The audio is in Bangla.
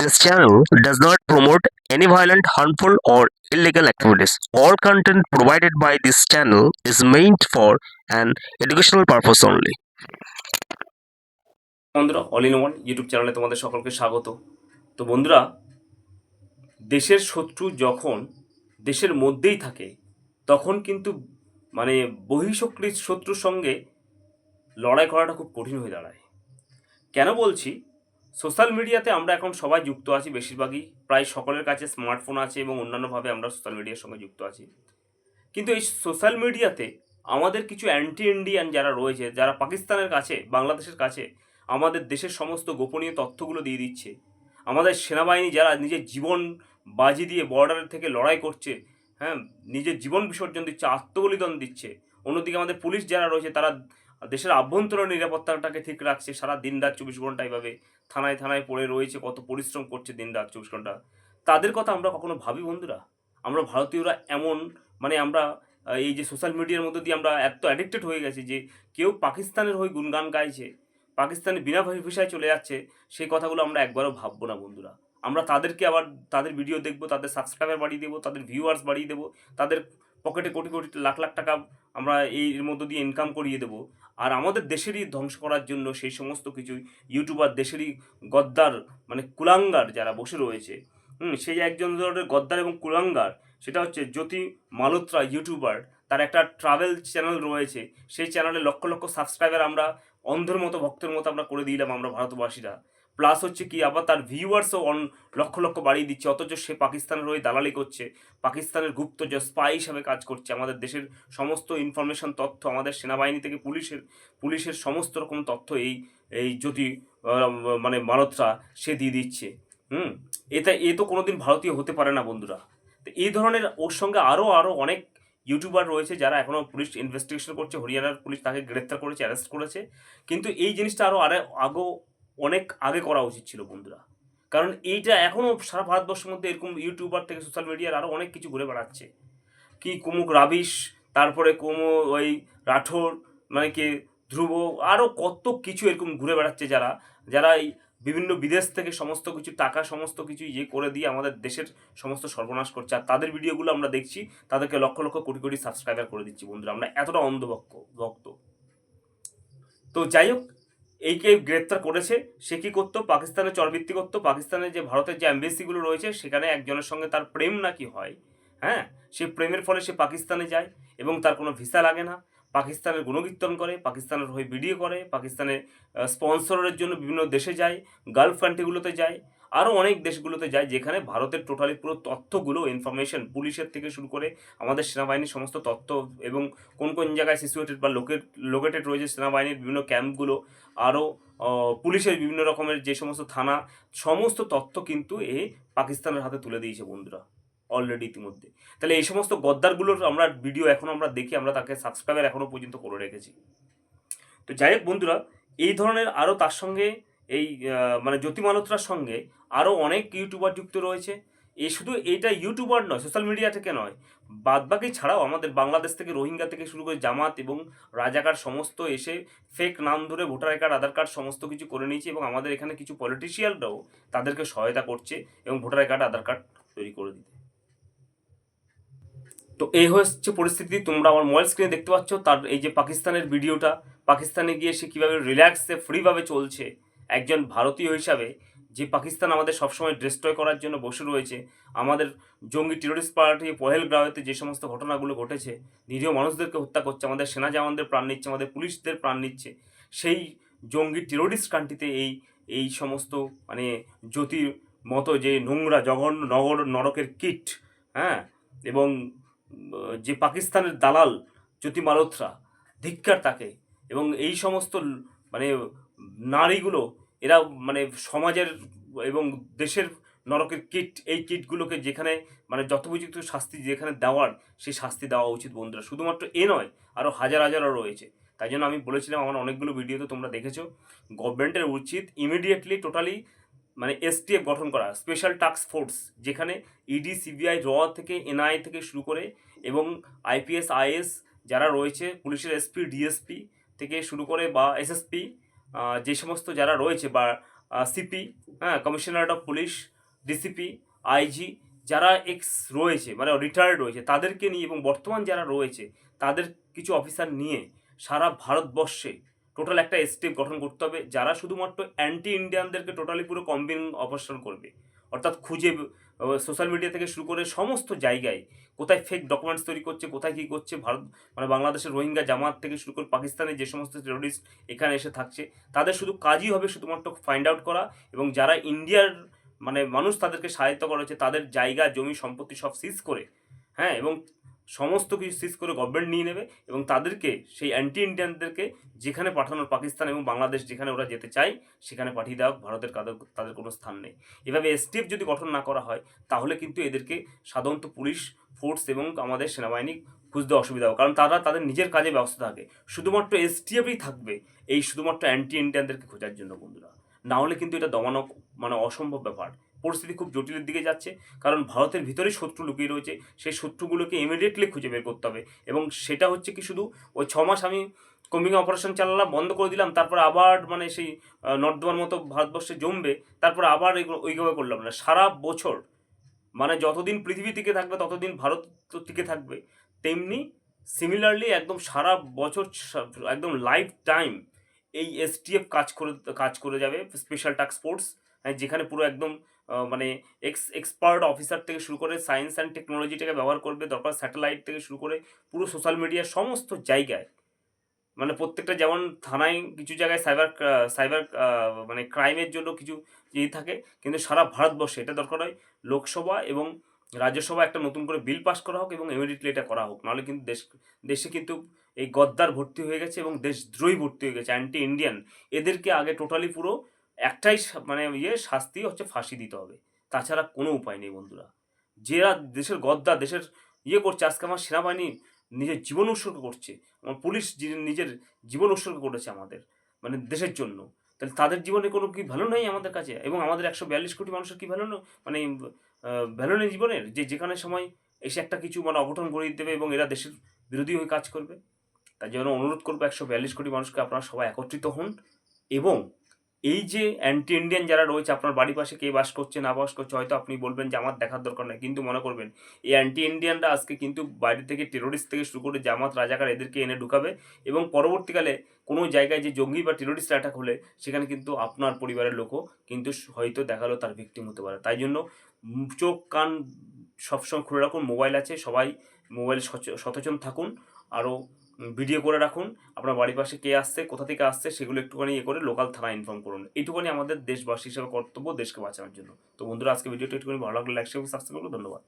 This channel does not promote any violent, harmful, or illegal activities. All content provided by this channel is meant for an educational purpose only. বন্ধুরা অল ইন ওয়ান ইউটিউব চ্যানেলে তোমাদের সকলকে স্বাগত তো বন্ধুরা দেশের শত্রু যখন দেশের মধ্যেই থাকে তখন কিন্তু মানে বহিঃশক্তির শত্রুর সঙ্গে লড়াই করাটা খুব কঠিন হয়ে দাঁড়ায় কেন বলছি সোশ্যাল মিডিয়াতে আমরা এখন সবাই যুক্ত আছি, বেশিরভাগই। প্রায় সকলের কাছে স্মার্টফোন আছে এবং অন্যান্যভাবে আমরা সোশ্যাল মিডিয়ার সঙ্গে যুক্ত আছি। কিন্তু এই সোশ্যাল মিডিয়াতে আমাদের কিছু অ্যান্টি ইন্ডিয়ান যারা রয়েছে, যারা পাকিস্তানের কাছে, বাংলাদেশের কাছে আমাদের দেশের সমস্ত গোপনীয় তথ্যগুলো দিয়ে দিচ্ছে, আমাদের সেনাবাহিনী যারা নিজের জীবন বাজি দিয়ে বর্ডারের থেকে লড়াই করছে হ্যাঁ নিজের জীবন বিসর্জন দিচ্ছে, আত্মবলিদান দিচ্ছে, অন্যদিকে আমাদের পুলিশ যারা রয়েছে, তারা দেশের আভ্যন্তরীণ নিরাপত্তাটাকে ঠিক রাখছে, সারা দিন রাত চব্বিশ ঘণ্টা এইভাবে থানায় থানায় পড়ে রয়েছে, কত পরিশ্রম করছে দিন রাত চব্বিশ ঘণ্টা। তাদের কথা আমরা কখনো ভাবি বন্ধুরা? আমরা ভারতীয়রা এমন মানে আমরা এই যে সোশ্যাল মিডিয়ার মধ্যে দিয়ে আমরা এত অ্যাডিক্টেড হয়ে গেছি যে কেউ পাকিস্তানের হয়ে গুণগান গাইছে, পাকিস্তানে বিনা ভিসায় চলে যাচ্ছে, সেই কথাগুলো আমরা একবারও ভাববো না বন্ধুরা। আমরা তাদেরকে আবার, তাদের ভিডিও দেখব, তাদের সাবস্ক্রাইবার বাড়িয়ে দেবো, তাদের ভিউয়ার্স বাড়িয়ে দেবো, তাদের পকেটে কোটি কোটি, লাখ লাখ টাকা আমরা এর মধ্য দিয়ে ইনকাম করিয়ে দেবো। আর আমাদের দেশেরই ধ্বংস করার জন্য সেই সমস্ত কিছু ইউটিউবার দেশেরই গদ্দার মানে কুলাঙ্গার যারা বসে রয়েছে, হুম, সেই একজন ধরনের গদ্দার এবং কুলাঙ্গার, সেটা হচ্ছে জ্যোতি মালোত্রা ইউটিউবার তার একটা ট্রাভেল চ্যানেল রয়েছে, সেই চ্যানেলে লক্ষ লক্ষ সাবস্ক্রাইবার আমরা অন্ধের মতো, ভক্তের মতো আমরা করে দিলাম আমরা ভারতবাসীরা। প্লাস হচ্ছে কি, আবার তার ভিউয়ার্সও অন লক্ষ লক্ষ বাড়িয়ে দিচ্ছে, অথচ সে পাকিস্তানের হয়ে দালালি করছে, পাকিস্তানের গুপ্তচর স্পাই হিসাবে কাজ করছে, আমাদের দেশের সমস্ত ইনফরমেশন তথ্য, আমাদের সেনাবাহিনী থেকে পুলিশের পুলিশের সমস্ত রকম তথ্য এই এই যদি মানে মালতরা সে দিয়ে দিচ্ছে, হুম? এটা, এ তো কোনোদিন ভারতীয় হতে পারে না বন্ধুরা। তো এই ধরনের ওর সঙ্গে আরও আরও অনেক ইউটিউবার রয়েছে যারা এখনও পুলিশ ইনভেস্টিগেশন করছে, হরিয়ানার পুলিশ তাকে গ্রেপ্তার করেছে অ্যারেস্ট করেছে। কিন্তু এই জিনিসটা আরও আরে আগো অনেক আগে করা উচিত ছিল বন্ধুরা। কারণ এইটা এখনও সারা ভারতবর্ষের মধ্যে এরকম ইউটিউবার থেকে সোশ্যাল মিডিয়ার আরও অনেক কিছু ঘুরে বেড়াচ্ছে। কি কুমুক রাবিশ, তারপরে কুমু ওই রাঠোর মানে কি ধ্রুব আরও কত কিছু এরকম ঘুরে বেড়াচ্ছে যারা যারা এই বিভিন্ন বিদেশ থেকে সমস্ত কিছু টাকা, সমস্ত কিছু ইয়ে করে দিয়ে আমাদের দেশের সমস্ত সর্বনাশ করছে। আর তাদের ভিডিওগুলো আমরা দেখছি, তাদেরকে লক্ষ লক্ষ কোটি কোটি সাবস্ক্রাইবার করে দিচ্ছি বন্ধুরা। আমরা এতটা অন্ধভক্ত, ভক্ত। তো যাই হোক এইকে গ্রেপ্তার করেছে, সে কী করতো? পাকিস্তানে চরবৃত্তি করতো। পাকিস্তানে যে ভারতের যে অ্যাম্বেসিগুলো রয়েছে, সেখানে একজনের সঙ্গে তার প্রেম নাকি হয়? হ্যাঁ সে প্রেমের ফলে সে পাকিস্তানে যায় এবং তার কোনো ভিসা লাগে না। পাকিস্তানের গুণকীর্তন করে, পাকিস্তানের হয়ে ভিডিও করে, পাকিস্তানের স্পন্সরের জন্য বিভিন্ন দেশে যায় গালফ কান্ট্রিগুলোতে যায়। আরও অনেক দেশগুলোতে যায় যেখানে ভারতের টোটালি পুরো তথ্যগুলো ইনফরমেশন পুলিশের থেকে শুরু করে আমাদের সেনাবাহিনীর সমস্ত তথ্য এবং কোন কোন জায়গায় সিচুয়েটেড বা লোকেট লোকেটেড রয়েছে সেনাবাহিনীর বিভিন্ন ক্যাম্পগুলো আরও পুলিশের বিভিন্ন রকমের যে সমস্ত থানা, সমস্ত তথ্য কিন্তু এ পাকিস্তানের হাতে তুলে দিয়েছে বন্ধুরা অলরেডি ইতিমধ্যে। তাহলে এই সমস্ত গদ্দারগুলোর আমরা ভিডিও এখনও আমরা দেখি, আমরা তাকে সাবস্ক্রাইবার এখনও পর্যন্ত করে রেখেছি। তো যাই হোক বন্ধুরা, এই ধরনের আরও তার সঙ্গে এই মানে জ্যোতি মালহোত্রার সঙ্গে আরও অনেক ইউটিউবার যুক্ত রয়েছে। এ শুধু এটা ইউটিউবার নয়, সোশ্যাল মিডিয়া থেকে নয়, বাদবাকি ছাড়াও আমাদের বাংলাদেশ থেকে, রোহিঙ্গা থেকে শুরু করে জামাত এবং রাজাকার সমস্ত এসে ফেক নাম ধরে ভোটার কার্ড আধার কার্ড সমস্ত কিছু করে নিয়েছে এবং আমাদের এখানে কিছু পলিটিশিয়ানরাও তাদেরকে সহায়তা করছে এবং ভোটার কার্ড আধার কার্ড তৈরি করে দিতে। তো এই হচ্ছে পরিস্থিতি, তোমরা আমার মোবাইল স্ক্রিনে দেখতে পাচ্ছ, তার এই যে পাকিস্তানের ভিডিওটা, পাকিস্তানে গিয়ে সে কীভাবে রিল্যাক্সে ফ্রিভাবে চলছে একজন ভারতীয় হিসাবে যে পাকিস্তান আমাদের সবসময় ডিস্ট্রয় করার জন্য বসে রয়েছে, আমাদের জঙ্গি টেরোরিস্ট পার্টি পহেলগ্রাওতে যে সমস্ত ঘটনাগুলো ঘটেছে, নিরীহ মানুষদেরকে হত্যা করছে, আমাদের সেনা জওয়ানদের প্রাণ নিচ্ছে, আমাদের পুলিশদের প্রাণ নিচ্ছে, সেই জঙ্গি টেরোরিস্ট কান্ট্রিতে এই এই সমস্ত মানে জ্যোতির মতো যে নোংরা জঘন্য নগর, নরকের কিট হ্যাঁ এবং যে পাকিস্তানের দালাল জ্যোতি মালহোত্রা ধিক্কার তাকে, এবং এই সমস্ত মানে নারীগুলো, এরা মানে সমাজের এবং দেশের নরকের কিট, এই কিটগুলোকে যেখানে মানে যথোপযুক্ত শাস্তি যেখানে দেওয়ার, সেই শাস্তি দেওয়া উচিত বন্ধুরা। শুধুমাত্র এ নয় আরও হাজার হাজারও রয়েছে। তাই জন্য আমি বলেছিলাম, আমার অনেকগুলো ভিডিওতে তোমরা দেখেছ, গভর্নমেন্টের উচিত ইমিডিয়েটলি টোটালি মানে এসটিএফ গঠন করা স্পেশাল টাস্ক ফোর্স যেখানে E ইডি সিবিআই র থেকে এনআই থেকে শুরু করে এবং আইপিএস আইএস যারা রয়েছে, পুলিশের এসপি ডিএসপি থেকে শুরু করে বা এসএসপি যে সমস্ত যারা রয়েছে বা সিপি হ্যাঁ commissionerate of police, DCP, IG, যারা এক্স রয়েছে মানে রিটায়ার্ড রয়েছে, তাদেরকে নিয়ে এবং বর্তমান যারা রয়েছে, তাদের কিছু অফিসার নিয়ে সারা ভারতবর্ষে টোটাল একটা স্টেপ গঠন করতে হবে, যারা শুধুমাত্র অ্যান্টি ইন্ডিয়ানদেরকে টোটালি পুরো কম্বিং অপারেশন করবে। অর্থাৎ খুঁজে সোশ্যাল মিডিয়া থেকে শুরু করে সমস্ত জায়গায় কোথায় ফেক ডকুমেন্টস তৈরি করছে, কোথায় কী করছে, ভারত মানে বাংলাদেশের রোহিঙ্গা জামাত থেকে শুরু করে পাকিস্তানের যে সমস্ত টেরোরিস্ট এখানে এসে থাকছে, তাদের শুধু কাজই হবে শুধুমাত্র ফাইন্ড আউট করা এবং যারা ইন্ডিয়ার মানে মানুষ তাদেরকে সাহায্য করা হচ্ছে, তাদের জায়গা, জমি, সম্পত্তি সব সিজ করে হ্যাঁ এবং সমস্ত কিছু সিজ করে গভর্নমেন্ট নিয়ে নেবে এবং তাদেরকে, সেই অ্যান্টি ইন্ডিয়ানদেরকে যেখানে পাঠানোর পাকিস্তান এবং বাংলাদেশ যেখানে ওরা যেতে চায়, সেখানে পাঠিয়ে দেওয়া ভারতের কাদের, তাদের কোনো স্থান নেই। এভাবে এসটিএফ যদি গঠন না করা হয়, তাহলে কিন্তু এদেরকে সাধারণত পুলিশ ফোর্স এবং আমাদের সেনাবাহিনী খুঁজতে অসুবিধা হবে। কারণ তারা তাদের নিজের কাজে ব্যস্ত থাকে। শুধুমাত্র এসটিএফই থাকবে, এই শুধুমাত্র অ্যান্টি ইন্ডিয়ানদেরকে খোঁজার জন্য বন্ধুরা। না হলে কিন্তু এটা দমানো মানে অসম্ভব ব্যাপার। পরিস্থিতি খুব জটিলের দিকে যাচ্ছে। কারণ ভারতের ভিতরেই শত্রু লুকিয়ে রয়েছে। সেই শত্রুগুলোকে ইমিডিয়েটলি খুঁজে বের করতে হবে। এবং সেটা হচ্ছে কি শুধু ওই ছ মাস আমি কম্বিং অপারেশন চালালাম, বন্ধ করে দিলাম, তারপর আবার মানে সেই নর্দমার মতো ভারতবর্ষে জমবে, তারপর আবার ওইভাবে করলাম না। সারা বছর মানে যতদিন পৃথিবী টিকে থাকবে, ততদিন ভারত তো টিকে থাকবে, তেমনি সিমিলারলি একদম সারা বছর একদম লাইফ টাইম এই এসটিএফ কাজ করে কাজ করে যাবে স্পেশাল টাস্ক ফোর্স যেখানে পুরো একদম মানে এক্স এক্সপার্ট অফিসার থেকে শুরু করে সায়েন্স অ্যান্ড টেকনোলজিটাকে ব্যবহার করবে দরকার স্যাটেলাইট থেকে শুরু করে পুরো সোশ্যাল মিডিয়ার সমস্ত জায়গায়। মানে প্রত্যেকটা যেমন থানায় কিছু জায়গায় সাইবার সাইবার মানে ক্রাইমের জন্য কিছু ইয়ে থাকে, কিন্তু সারা ভারতবর্ষে এটা দরকার হয় লোকসভা এবং রাজ্যসভা একটা নতুন করে বিল পাস করা হোক এবং ইমিডিয়েটলি এটা করা হোক, নাহলে কিন্তু দেশ, দেশে কিন্তু এই গদ্দার ভর্তি হয়ে গেছে এবং দেশদ্রোহী ভর্তি হয়ে গেছে অ্যান্টি ইন্ডিয়ান এদেরকে আগে টোটালি পুরো একটাই মানে ইয়ে শাস্তি হচ্ছে ফাঁসি দিতে হবে। তাছাড়া কোনো উপায় নেই বন্ধুরা। যারা দেশের গদ্দা, দেশের ইয়ে করছে, আজকে আমার সেনাবাহিনী নিজের জীবন উৎসর্গ করছে, আমার পুলিশ নিজের জীবন উৎসর্গ করেছে আমাদের মানে দেশের জন্য, তাহলে তাদের জীবনে কোনো কি ভ্যালু নেই আমাদের কাছে? এবং আমাদের একশো বিয়াল্লিশ কোটি মানুষের কি ভ্যালু মানে ভ্যালু নেই জীবনের? যে যেখানে সময় এসে একটা কিছু মানে অঘটন গড়িয়ে দেবে এবং এরা দেশের বিরোধী হয়ে কাজ করবে? তাই জন্য অনুরোধ করব একশো বিয়াল্লিশ কোটি মানুষকে আপনারা সবাই একত্রিত হন এবং এই যে অ্যান্টি ইন্ডিয়ান যারা রয়েছে, আপনার বাড়ির পাশে কে বাস করছে, না বাস করছে, হয়তো আপনি বলবেন যে আমার দেখার দরকার নেই। কিন্তু মনে করবেন, এই অ্যান্টি ইন্ডিয়ানরা আজকে কিন্তু বাইরে থেকে টেরোরিস্ট থেকে শুরু করে জামাত, রাজাকার এদেরকে এনে ঢুকাবে এবং পরবর্তীকালে কোনো জায়গায় যে জঙ্গি বা টেরোরিস্ট অ্যাটাক হলে সেখানে কিন্তু আপনার পরিবারের লোকও কিন্তু হয়তো দেখাল তার ভিকটিম হতে পারে। তাই জন্য চোখ, কান সবসময় খুলে রাখুন মোবাইল আছে, সবাই মোবাইল সচেতন থাকুন, আরও ভিডিও করে রাখুন। আপনার বাড়ির পাশে কে আসছে, কোথা থেকে আসছে, সেগুলো একটুখানি ইয়ে করে লোকাল থানায় ইনফর্ম করুন। এইটুকুনি আমাদের দেশবাসী হিসাবে কর্তব্য দেশকে বাঁচানোর জন্য। তো বন্ধুরা, আজকে ভিডিওটা একটুখানি ভালো লাগলে লাইক সাবস্ক্রাইব করুন, ধন্যবাদ।